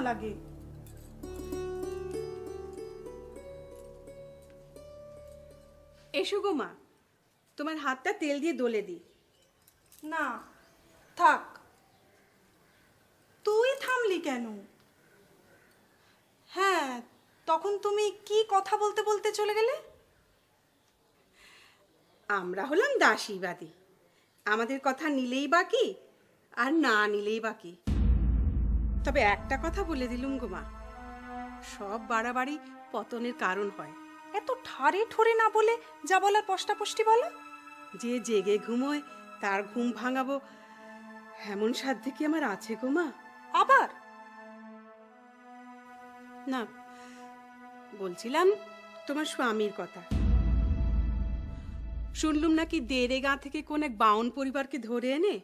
লাগে। এসো গো মা তোমার হাতটা তেল দিয়ে দোলে দি। না থাক। তুই থামলি কেন? হ্যাঁ তখন তুমি কি কথা বলতে বলতে চলে গেলে? আমরা হলাম দাসীবাদী। আমাদের কথা নিলেই বাকি আর না নিলেই বাকি। তবে একটা কথা বলে দিলুম গো মা। সব বাড়াবাড়ি পতনের কারণ হয়। এত ঠারে ঠোরে না বলে যা বলার পষ্টাপষ্টি বলো। যে জেগে ঘুমোয়, তার ঘুম ভাঙাবো, এমন সাধ্য কি আমার আছে গো মা? আবার? না, বলছিলাম তোমার স্বামীর কথা। শুনলুম নাকি দেড়ে গাঁ থেকে কোন এক বাউন পরিবারকে ধরে এনে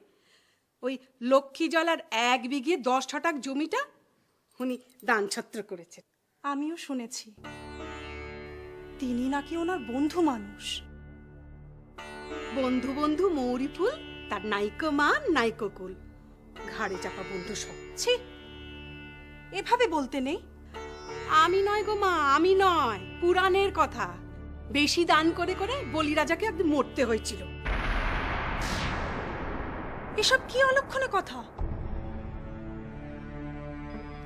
ওই লক্ষ্মী জলার এক বিঘে দশ ছটাক জমিটা উনি দানছত্র করেছেন। আমিও শুনেছি। তিনি নাকি ওনার বন্ধু মানুষ। বন্ধু বন্ধু মৌরি ফুল তার নাইকো মা নাইকো কুল। ঘাড়ে চাপা বন্ধু সব। ছি এভাবে বলতে নেই। আমি নয় গো মা আমি নয় পুরাণের কথা। বেশি দান করে করে বলি রাজাকে একদিন মরতে হয়েছিল। এসব কি অলক্ষণে কথা?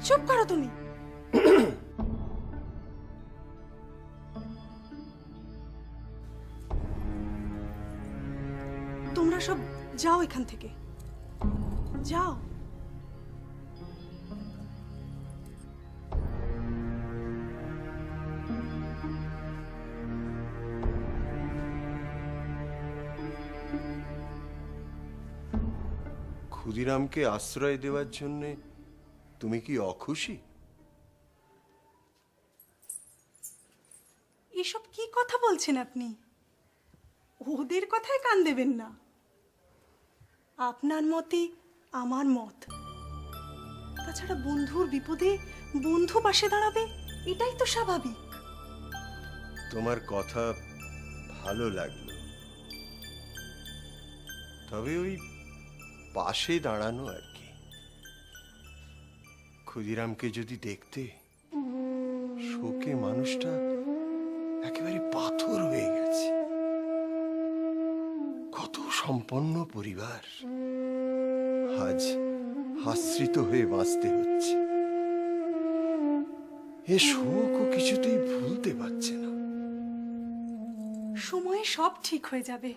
চুপ করো তুমি। তোমরা সব যাও এখান থেকে। যাও। ক্ষুদিরামকে আশ্রয় দেওয়ার জন্য তুমি কি অখুশি? এসব কি কথা বলছেন আপনি? ওদের কথায় কান দেবেন না। আপনার মতে আমার মত। তাছাড়া বন্ধুর বিপদে বন্ধু পাশে দাঁড়াবে এটাই তো স্বাভাবিক। তোমার কথা ভালো লাগল। তবে ওই পাশে দাঁড়ানো আর কি। ক্ষুদিরামকে যদি দেখতে শোকে মানুষটা একেবারে পাথর হয়ে গেছে। কত সম্পন্ন পরিবার আজ আশ্রিত হয়ে বাঁচতে হচ্ছে। এ শোকও কিছুতেই ভুলতে পারছে না। সময়ে সব ঠিক হয়ে যাবে।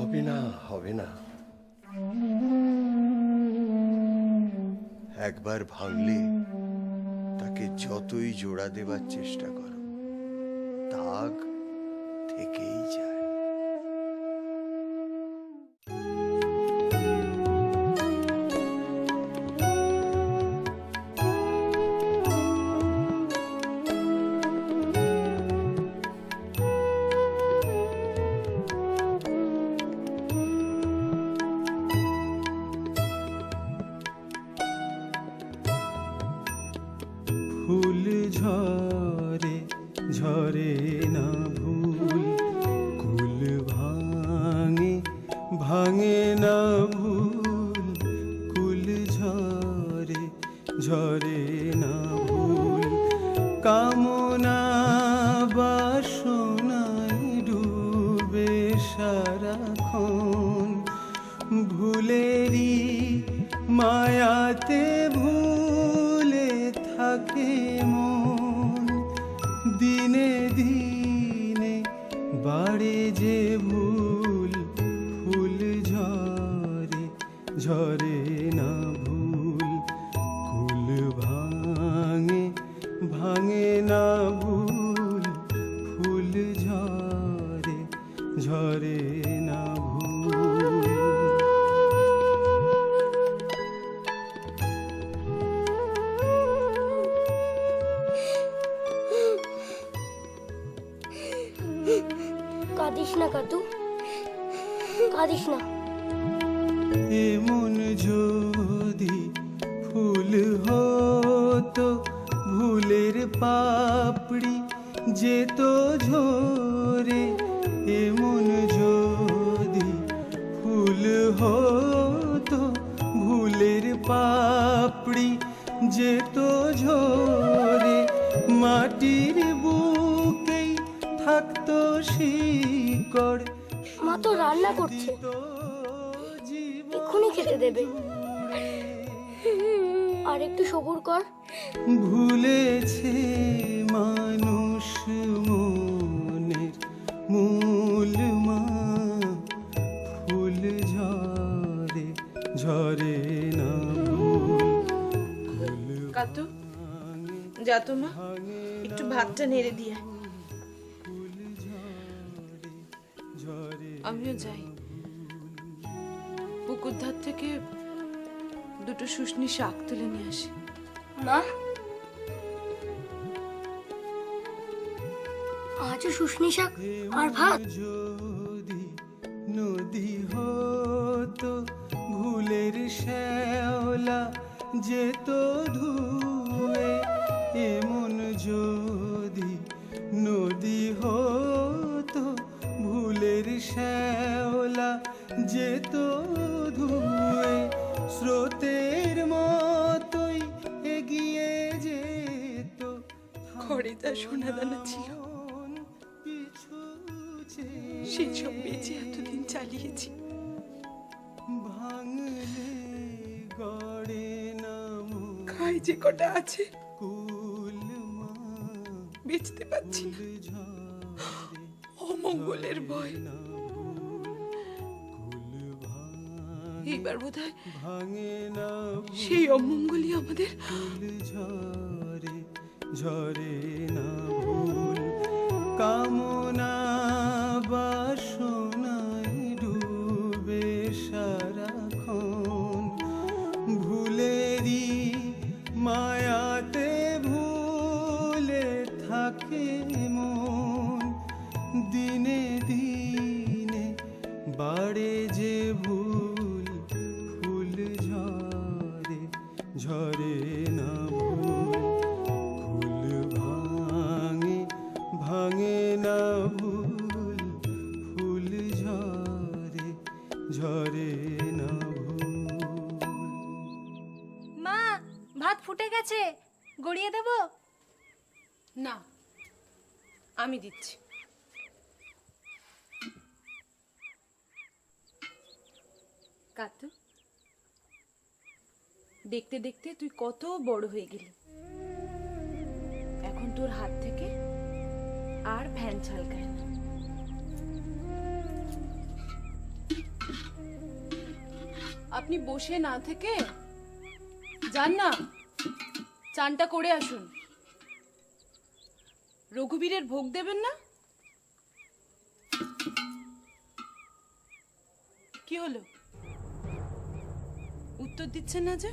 হবে না হবে না একবার ভাঙলে তাকে যতই জোড়া দেবার চেষ্টা করো, দাগ থেকেই যায়। ঝরে না। হতো ভুলের পাপড়ি যেত ঝোরে এমন যদি ফুল হতো ভুলের পাপড়ি যেত ঝোরে মাটির বুকেই থাকতো শিকড় মা তো রান্না করছে। এক্ষুনি খেতে দেবে। আর একটু সবুর কর। ভুলেছে মানুষ মনের মূল মা ফুল ঝরে ঝরে না কাতু যা তো মা একটু ভাতটা নেড়ে দিয়ে। শাক তুলে নিয়ে আসি। মা? আজও শুশনি শাক আর ভাত? যদি নদী হতো ভুলের শ্যাওলা যেত ধুয়ে এমন যদি নদী হতো ভুলের শ্যাওলা যেত ধুয়ে স্রোতের খড়িটা সোনাদানা ছিল। সেই সব বেঁচে এতদিন চালিয়েছি। খাই যে কটা আছে, বেচতে পারছি না। অমঙ্গলের ভয়। এইবার বোধ হয় সেই অমঙ্গলই আমাদের ঝরে না ভুল কামনা আমি দিচ্ছি। কাতু, দেখতে দেখতে তুই কত বড় হয়ে গেলি। এখন তোর হাত থেকে আর ফ্যান ছালকায় না। আপনি বসে না থেকে যান না, চানটা করে আসুন। রঘুবীরের ভোগ দেবেন না? কি হলো? উত্তর দিচ্ছেন না যে?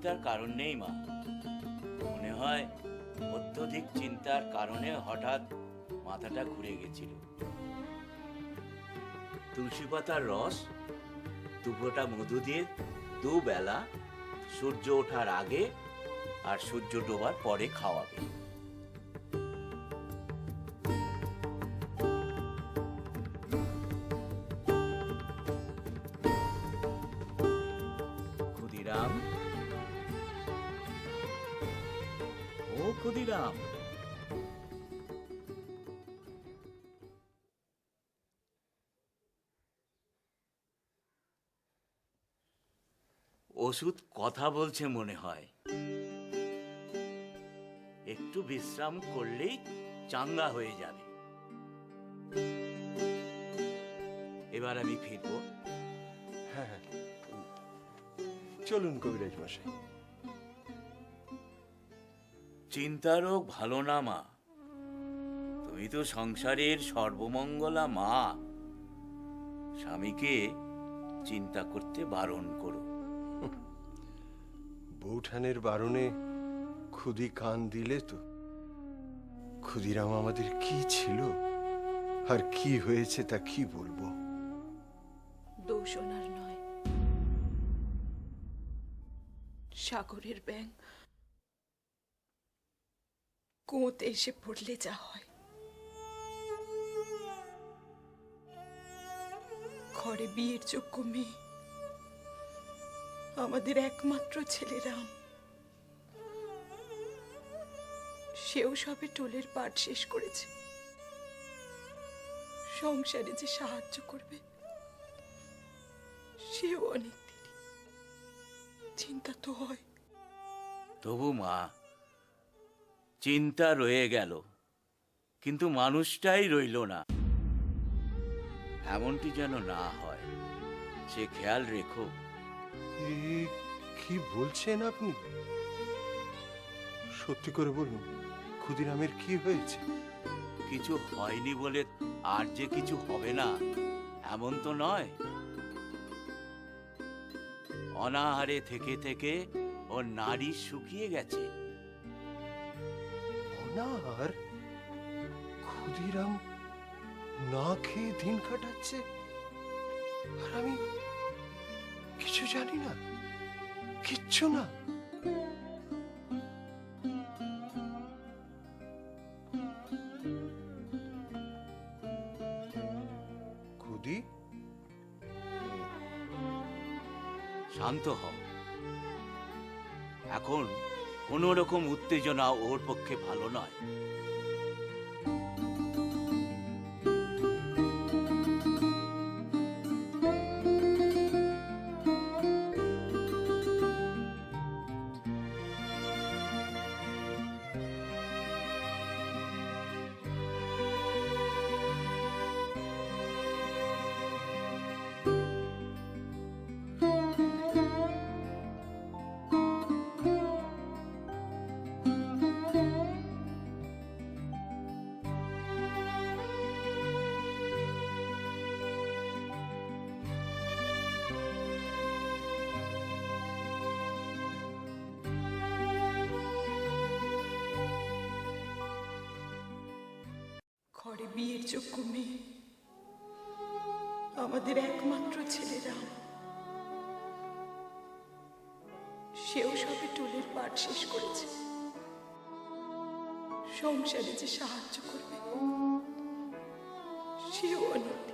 দুশ্চিন্তার কারণ নেই, মা। মনে হয় অত্যধিক চিন্তার কারণে হঠাৎ মাথাটা ঘুরে গেছিল। তুলসী পাতার রস দুপোটা মধু দিয়ে দুবেলা সূর্য ওঠার আগে আর সূর্য ডোবার পরে খাওয়াবে। ওষুধ কথা বলছে মনে হয়। একটু বিশ্রাম করলেই চাঙ্গা হয়ে যাবে। এবার আমি ফিরবো। চলুন কবিরাজ মশাই। চিন্তারোগ ভালো না মা। তুমি তো সংসারের সর্বমঙ্গলা মা। স্বামীকে চিন্তা করতে বারণ করো। বৌঠানের বারণে খুদি কান দিলে তো। ক্ষুদিরাম আমাদের কি ছিল? আর কি হয়েছে তা কি বলব? দোষ নয়। সাগরের ব্যাং কুঁয়োতে এসে পড়লে যা হয়। ঘরে বিয়ের যোগ্য মেয়ে আমাদের একমাত্র ছেলে রাম। সেও সবে টোলের পাঠ শেষ করেছে। সংসারে যে সাহায্য করবে, সেও অনেক চিন্তা তো হয়। তবু মা, চিন্তা রয়ে গেল, কিন্তু মানুষটাই রইল না। এমনটি যেন না হয়, সে খেয়াল রেখো। কি বলছেন আপনি? সত্যি করে বলুন ক্ষুদিরামের কি হয়েছে? কিছু হয়নি বলে আর যে কিছু হবে না এমন তো নয়। অনাহারে থেকে থেকে ওর নারী শুকিয়ে গেছে। অনার ক্ষুদিরাম না খেয়ে দিন কাটাচ্ছে? আর আমি জানি না। কিচ্ছু না। খুদি? শান্ত হও। এখন কোন রকম উত্তেজনা ওর পক্ষে ভালো নয়। ঘরে বিয়ের যোগ্য মেয়ে। আমাদের একমাত্র ছেলেরা। সেও সবে টুলের পাঠ শেষ করেছে। সংসারে যে সাহায্য করবে, সেও অনেক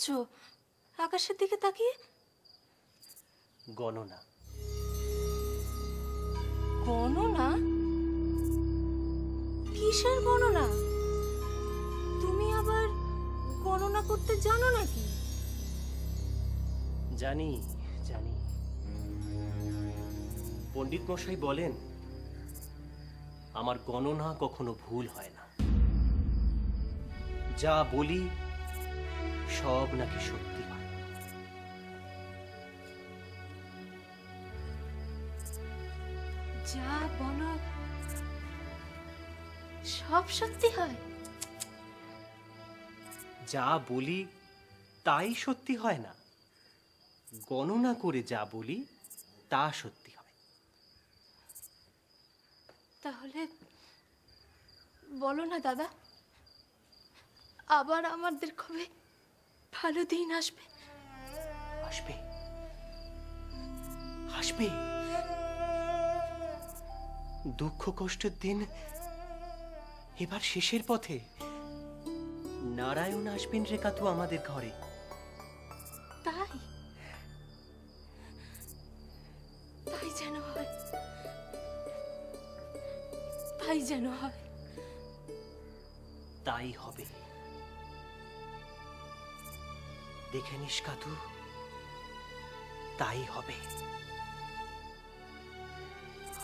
করছ আকাশের দিকে তাকিয়ে? গণনা। গণনা? কিসের গণনা? তুমি আবার গণনা করতে জানো নাকি? জানি জানি। পণ্ডিত মশাই বলেন আমার গণনা কখনো ভুল হয় না। যা বলি সব নাকি সত্যি হয়। যা বলো সব সত্যি হয়? যা বলি তাই সত্যি হয় না। গণনা করে যা বলি তা সত্যি হয়। তাহলে বলো না দাদা আবার আমাদের কবে ভালো দিন আসবে আসবে আসবে দুঃখ কষ্টের দিন এবার শেষের পথে। নারায়ণ আসবেন রে কাতু আমাদের ঘরে। তাই? তাই যেন হয়। তাই যেন হয়। তাই হবে। দেখে নিস কাতু। তাই হবে।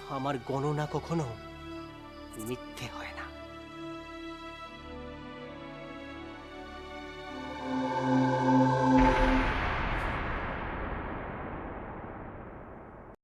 আমার গণনা কখনো মিথ্যে হয়